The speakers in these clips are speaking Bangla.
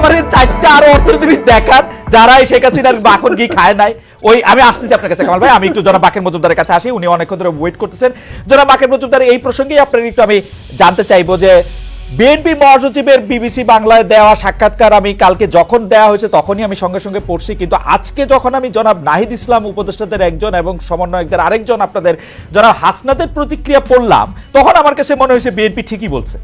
আমার চারটা আরও অর্থনীতিবিদ দেখান যারা শেখ হাসিনার বাখন ঘি খায় নাই, ওই আমি আসতেছি আপনার কাছে, কামাল ভাই। আমি একটু জনাব বাকের মজুমদারের কাছে আসি, উনি অনেকক্ষণ ধরে ওয়েট করতেছেন। জনাব বাকের মজুমদার, এই প্রসঙ্গেই আপনার একটু আমি জানতে চাইব যে বিএনপি মহাসচিবের বিবিসি বাংলায় দেওয়া সাক্ষাৎকার আমি কালকে যখন দেওয়া হয়েছে, তখনই আমি সঙ্গে সঙ্গে পড়ছি। কিন্তু আজকে যখন আমি জনাব নাহিদ ইসলাম উপদেষ্টাদের একজন এবং সমন্বয়কদের আরেকজন আপনাদের জনাব হাসনাদের প্রতিক্রিয়া পড়লাম, তখন আমার কাছে মনে হয়েছে বিএনপি ঠিকই বলছে।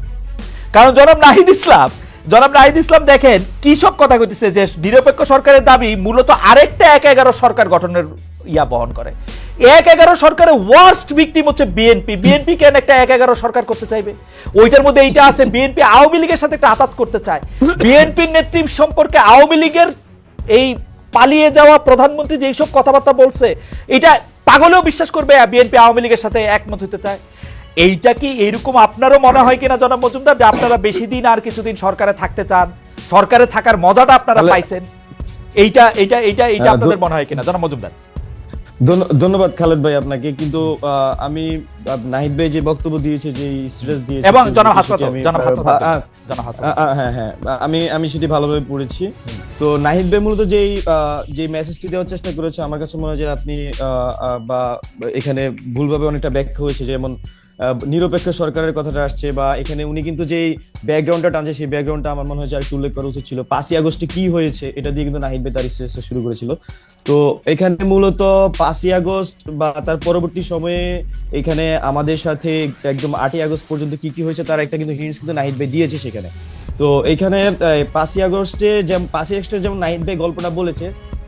কারণ জনাব নাহিদ ইসলাম জনাব নাহিদ ইসলাম দেখেন, কি সব কথা যে নিরপেক্ষ সরকারের দাবি মূলত আরেকটা এক এগারো সরকার গঠনের ইয়া বহন করে। এক এগারো সরকারের ওয়ার্স্ট ভিকটিম হচ্ছে বিএনপি। বিএনপি কেন একটা এক এগারো সরকার করতে চাইবে? ওইটার মধ্যে এইটা আছে, বিএনপি আওয়ামী লীগের সাথে একটা আতাত করতে চায়। বিএনপির নেতৃত্ব সম্পর্কে আওয়ামী লীগের এই পালিয়ে যাওয়া প্রধানমন্ত্রী যে সব কথাবার্তা বলছে, এটা পাগলেও বিশ্বাস করবে বিএনপি আওয়ামী লীগের সাথে একমত হতে চায়। এইটা কি এরকম আপনারও মনে হয় কিনা জনাব মজুমদার যে আপনারা বেশি দিন আর কিছুদিন সরকারে থাকতে চান? সরকারে থাকার মজাটা আপনারা পাইছেন? এইটা এইটা এইটা এইটা হ্যাঁ, আপনাদের মনে হয় কিনা? জনাব মজুমদার। ধন্যবাদ খালেদ ভাই আপনাকে কিন্তু আমি নাহিদ ভাই যে বক্তব্য দিয়েছে যে স্ট্রেস দিয়েছে এবং জনাব হাসপাতাল আমি, জনাব হাসপাতাল জনাব হাসপাতাল হ্যাঁ হ্যাঁ আমি আমি সেটি ভালোভাবে পড়েছি। তো নাহিদ ভাই মূলত যেই যে মেসেজটি দেওয়ার চেষ্টা করেছে আমার কাছে মনে হয় যে আপনি বা এখানে ভুলভাবে অনেকটা ব্যাখ্যা হয়েছে যেমন নিরপেক্ষ সরকারের কথাটা আসছে বা এখানে উনি কিন্তু যেই ব্যাকগ্রাউন্ডটা টানছে, সেই ব্যাকগ্রাউন্ডটা আমার মনে হয় আরেকটু উল্লেখ করা উচিত ছিল। পাঁচই আগস্টে কি হয়েছে, এটা দিয়ে কিন্তু নাহিদ ভাই তার স্ট্রেসটা শুরু করেছিল। তো এখানে মূলত পাঁচই আগস্ট বা তার পরবর্তী সময়ে এখানে আমাদের সাথে একদম আটই আগস্ট পর্যন্ত কি কি হয়েছে তার একটা কিন্তু হিন্টস কিন্তু নাহিদ ভাই দিয়েছে সেখানে। তো এখানে পাঁচই আগস্টে যেমন পাঁচই আগস্টে যেমন নাহিদ ভাই গল্পটা বলেছে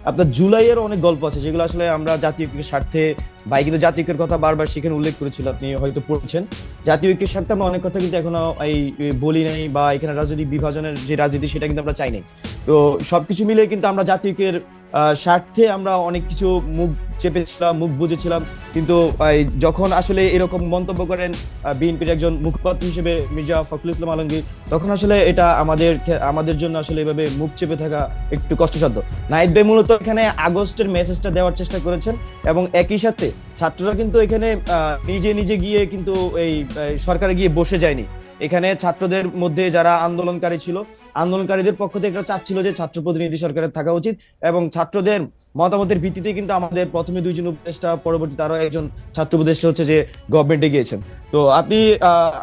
আপনার জুলাইয়ের অনেক গল্প আছে, যেগুলো আসলে আমরা জাতীয় ঐক্যের স্বার্থে ভাই কিন্তু জাতীয় ঐক্যের কথা বারবার সেখানে উল্লেখ করেছিল, আপনি হয়তো পড়ছেন। জাতীয় ঐক্যের স্বার্থে আমরা অনেক কথা কিন্তু এখনও এই এই বলি নাই বা এখানে রাজনৈতিক বিভাজনের যে রাজনীতি সেটা কিন্তু আমরা চাই নাই। তো সবকিছু মিলে কিন্তু আমরা আহ, স্বার্থে আমরা অনেক কিছু মুখ চেপেছিলাম মুখ বুঝেছিলাম কিন্তু যখন আসলে এরকম মন্তব্য করেন বিএনপির একজন মুখপাত্র হিসেবে মির্জা ফখরুল ইসলাম আলমগীর তখন আসলে এটা আমাদের আমাদের জন্য আসলে এভাবে মুখ চেপে থাকা একটু কষ্টসাধ্য। নাইট ভাই মূলত এখানে আগস্টের মেসেজটা দেওয়ার চেষ্টা করেছেন এবং একই সাথে ছাত্ররা কিন্তু এখানে নিজে নিজে গিয়ে কিন্তু এই সরকারে গিয়ে বসে যায়নি। এখানে ছাত্রদের মধ্যে যারা আন্দোলনকারী ছিল আন্দোলনকারীদের পক্ষ থেকে চাপ ছিল যে ছাত্র প্রতিনিধি সরকারের থাকা উচিত এবং ছাত্রদের মতামতের ভিত্তিতে কিন্তু আমাদের প্রথমে দুইজন উপদেষ্টা, পরবর্তীতে আরও একজন ছাত্র উপদেষ্টা হচ্ছে যে গভর্নমেন্টে গিয়েছেন। তো আপনি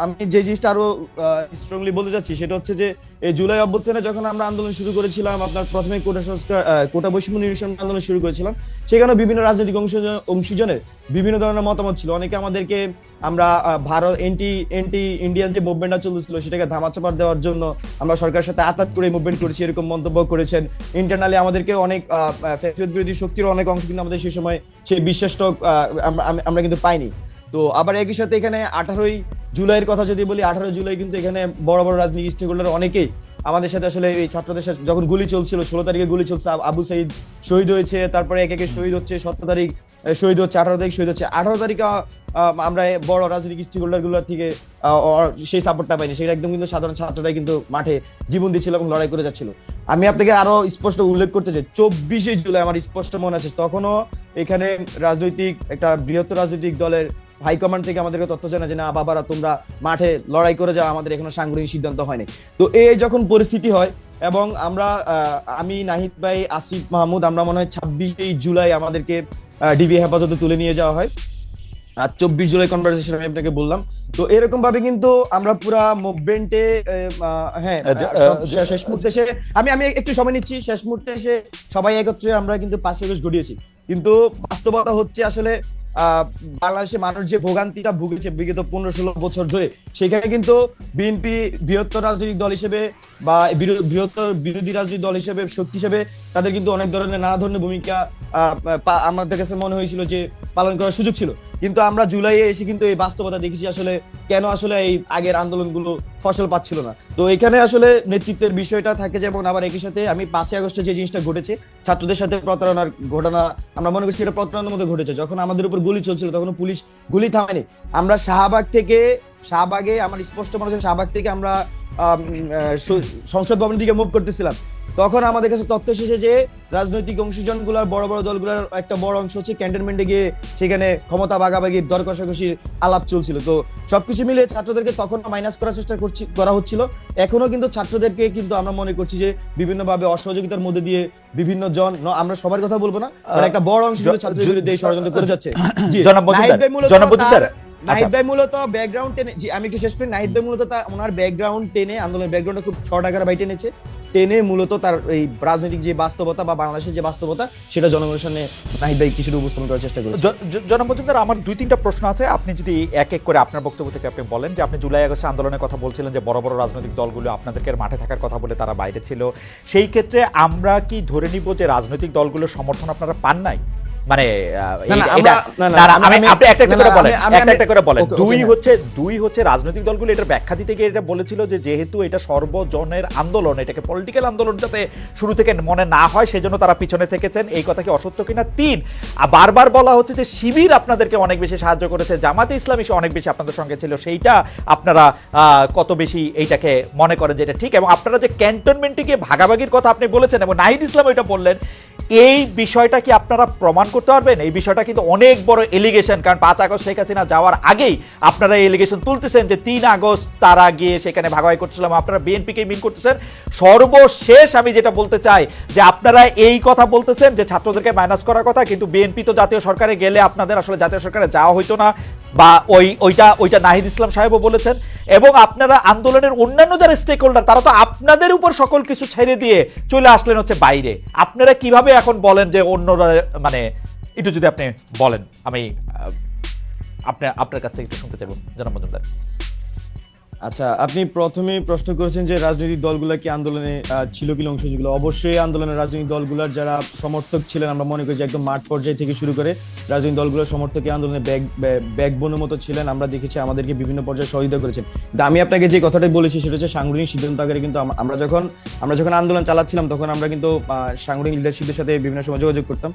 আমি যে জিনিসটা আরও স্ট্রংলি বলতে চাচ্ছি সেটা হচ্ছে যে এই জুলাই অভ্যুত্থানে যখন আমরা আন্দোলন শুরু করেছিলাম, আপনার প্রথমে কোটা সংস্কার কোটা বৈষম্য নিরসন আন্দোলন শুরু করেছিলাম সেখানে বিভিন্ন রাজনৈতিক অংশ অংশীজনের বিভিন্ন ধরনের মতামত ছিল। অনেকে আমাদেরকে আমরা ভারত এন্টি এন্টি ইন্ডিয়ান যে মুভমেন্টটা চলছিল সেটাকে ধামাচাপা দেওয়ার জন্য আমরা সরকারের সাথে আতাত করে মুভমেন্ট করেছি এরকম মন্তব্য করেছেন। ইন্টারনালি আমাদেরকে অনেক ফ্যাসিলিটি বিরোধী শক্তির অনেক অংশ কিন্তু আমাদের সেই সময় সেই বিশ্বাসটা আহ, আমরা আমরা কিন্তু পাইনি। তো আবার একই সাথে এখানে আঠারোই জুলাইয়ের কথা যদি বলি আঠারো জুলাই কিন্তু এখানে বড় বড় রাজনীতি স্টেক হোল্ডার অনেকেই আমাদের সাথে আসলে এই ছাত্রদের সাথে যখন গুলি চলছিল, ষোলো তারিখে গুলি চলছে, আবু সাইদ শহীদ হয়েছে, তারপরে এক একে শহীদ হচ্ছে, সতেরো তারিখ শহীদ হচ্ছে, আঠারো তারিখ শহীদ হচ্ছে। আঠারো তারিখে আমরা বড় রাজনৈতিক স্টেক হোল্ডারগুলোর থেকে সেই সাপোর্টটা পাইনি। সেটা একদম কিন্তু সাধারণ ছাত্ররাই কিন্তু মাঠে জীবন দিচ্ছিল এবং লড়াই করে যাচ্ছিল। আমি আপনাকে আরও স্পষ্ট উল্লেখ করতে চাই। চব্বিশে জুলাই আমার স্পষ্ট মনে আছে, তখনও এখানে রাজনৈতিক, একটা বৃহত্তর রাজনৈতিক দলের হাইকমান্ড থেকে আমাদেরকে তথ্য জানা যে না বাবারা তোমরা মাঠে লড়াই করে যাও আমাদের এখনও সাংগঠনিক সিদ্ধান্ত হয়নি। তো এই যখন পরিস্থিতি হয় এবং আমরা আমি নাহিদ ভাই আসিফ মাহমুদ আমরা মনে হয় ছাব্বিশে জুলাই আমাদেরকে ডিবি হেফাজতে তুলে নিয়ে যাওয়া হয়। আর চব্বিশ জুলাই কনভারসেশন আমি আপনাকে বললাম। তো এরকম ভাবে কিন্তু আমরা পুরা মুভমেন্টে হ্যাঁ শেষ- মুহূর্তে এসে আমি আমি একটু সময় নিচ্ছি শেষ মুহূর্তে এসে সবাই একত্রে আমরা কিন্তু পাঁচ ঘটিয়েছি কিন্তু বাস্তবতা হচ্ছে আসলে বাংলাদেশের মানুষ যে ভোগান্তিটা ভুগেছে বিগত পনেরো ষোলো বছর ধরে, সেখানে কিন্তু বিএনপি বৃহত্তর রাজনৈতিক দল হিসেবে বা বৃহত্তর বিরোধী রাজনৈতিক দল হিসেবে, শক্তি হিসেবে তাদের কিন্তু অনেক ধরনের নানা ধরনের ভূমিকা আমাদের কাছে মনে হয়েছিল যে পালন করার সুযোগ ছিল। কিন্তু আমরা জুলাইয়ে এসে কিন্তু এই বাস্তবতা দেখেছি আসলে কেন আসলে এই আগের আন্দোলনগুলো ফসল পাচ্ছিল না। তো এখানে আসলে নেতৃত্বের বিষয়টা থাকে যেমন আবার একই সাথে আমি পাঁচই আগস্টে যে জিনিসটা ঘটেছে, ছাত্রদের সাথে প্রতারণার ঘটনা, আমরা মনে করছি এটা প্রতারণার মধ্যে ঘটেছে। যখন আমাদের উপর গুলি চলছিল তখন পুলিশ গুলি থামেনি। আমরা শাহবাগ থেকে শাহবাগে আমার স্পষ্ট মনে হচ্ছে শাহবাগ থেকে আমরা সংসদ ভবনের দিকে মুভ করতেছিলাম। তখন আমাদের কাছে তথ্য এসেছে যে রাজনৈতিক অংশীজনগুলোর বড় বড় দলগুলোর একটা বড় অংশ হচ্ছে ক্যান্টনমেন্টে গিয়ে সেখানে ক্ষমতা ভাগাভাগির দর কষাকষির আলাপ চলছিল। তো সবকিছু মিলে ছাত্রদেরকে তখন মাইনাস করার চেষ্টা করছি করা হচ্ছিল। এখনও কিন্তু ছাত্রদেরকে কিন্তু আমরা মনে করছি যে বিভিন্ন ভাবে অসহযোগিতার মধ্যে দিয়ে বিভিন্ন জন আমরা সবার কথা বলব না মানে একটা বড় অংশ ছাত্রদের বিরুদ্ধে ষড়যন্ত্র করে যাচ্ছে। জি জনাব মজুমদার, নাহিদ ভাই মূলত তার- নাহিদ আচ্ছা। ভাই মূলত ব্যাকগ্রাউন্ড টেনে আমি একটু শেষ করি। নাহিদ ভাই মূলত তার ওনার ব্যাকগ্রাউন্ড টেনে আন্দোলনের ব্যাকগ্রাউন্ডে খুব শর্ট আকারে টেনেছে। টেনে মূলত তার এই রাজনৈতিক যে বাস্তবতা বা বাংলাদেশের যে বাস্তবতা সেটা জনগণের সামনে নাহিদ ভাই কিছুটা উপস্থাপন করার চেষ্টা করেছে। জ- জ- জনাব মজুমদার আমার দুই তিনটা প্রশ্ন আছে। আপনি যদি এক এক করে আপনার বক্তব্য থেকে আপনি বলেন যে আপনি জুলাই আগস্ট আন্দোলনের কথা বলছিলেন যে বড় বড় রাজনৈতিক দলগুলো আপনাদেরকে মাঠে থাকার কথা বলে তারা বাইরে ছিল সেই ক্ষেত্রে আমরা কি ধরে নিব যে রাজনৈতিক দলগুলোর সমর্থন আপনারা পান নাই? মানে আপনি একটা একটা করে বলেন একটা একটা করে বলেন। দুই। হচ্ছে দুই হচ্ছে রাজনৈতিক দলগুলো এটার ব্যাখ্যা দিতে গিয়ে এটা বলেছিল যে যেহেতু এটা সর্বজনের আন্দোলন এটাকে পলিটিক্যাল আন্দোলন যাতে শুরু থেকে মনে না হয় সেজন্য তারা পিছনে থেকেছেন। এই কথা কি অসত্য কিনা? তিন আর বারবার বলা হচ্ছে যে শিবির আপনাদেরকে অনেক বেশি সাহায্য করেছে জামাতে ইসলামী অনেক বেশি আপনাদের সঙ্গে ছিল সেইটা আপনারা আহ, কত বেশি এইটাকে মনে করেন যে এটা ঠিক এবং আপনারা যে ক্যান্টনমেন্টে গিয়ে ভাগাভাগির কথা আপনি বলেছেন এবং নাহিদ ইসলাম এটা বললেন এই বিষয়টা কি আপনারা প্রমাণ করতে পারবেন। এই বিষয়টা কিন্তু অনেক বড় এলিগেশন কারণ পাঁচ আগস্ট শেখ হাসিনা যাওয়ার আগেই আপনারা এই এলিগেশন তুলতেছেন যে তিন আগস্ট তারা গিয়ে সেখানে ভাগাভাগি করছিলাম আপনারা বিএনপিকে মিন করতেছেন। সর্বশেষ আমি যেটা বলতে চাই যে আপনারা এই কথা বলতেছেন যে ছাত্রদেরকে মাইনাস করার কথা, কিন্তু বিএনপি তো জাতীয় সরকারে গেলে আপনাদের আসলে জাতীয় সরকারে যাওয়া হইতো না। বা ওই, ওইটা ওইটা নাহিদ ইসলাম সাহেবও বলেছেন। এবং আপনারা আন্দোলনের অন্যান্য যারা স্টেক হোল্ডার তারা তো আপনাদের উপর সকল কিছু ছেড়ে দিয়ে চলে আসলেন হচ্ছে বাইরে। আপনারা কীভাবে এখন বলেন যে অন্যরা মানে একটু যদি আপনি বলেন, আমি আপনার আপনার কাছ থেকে একটু শুনতে চাইব, জনাব আচ্ছা আপনি প্রথমেই প্রশ্ন করেছেন যে রাজনৈতিক দলগুলো কি আন্দোলনে ছিল কি অংশগুলো অবশ্যই আন্দোলনের রাজনৈতিক দলগুলোর যারা সমর্থক ছিলেন, আমরা মনে করি যে একদম মাঠ পর্যায়ে থেকে শুরু করে রাজনৈতিক দলগুলোর সমর্থক আন্দোলনে ব্যাগ ব্যাকবোনের মতো ছিলেন। আমরা দেখেছি আমাদেরকে বিভিন্ন পর্যায়ে সহযোগিতা করেছেন। কিন্তু আমি আপনাকে যে কথাটা বলেছি, সেটা হচ্ছে সাংগঠনিক সিদ্ধান্ত আকারে কিন্তু আমরা যখন আমরা যখন আন্দোলন চালাচ্ছিলাম, তখন আমরা কিন্তু সাংগঠনিক লিডারশিপের সাথে বিভিন্ন সময় যোগাযোগ করতাম।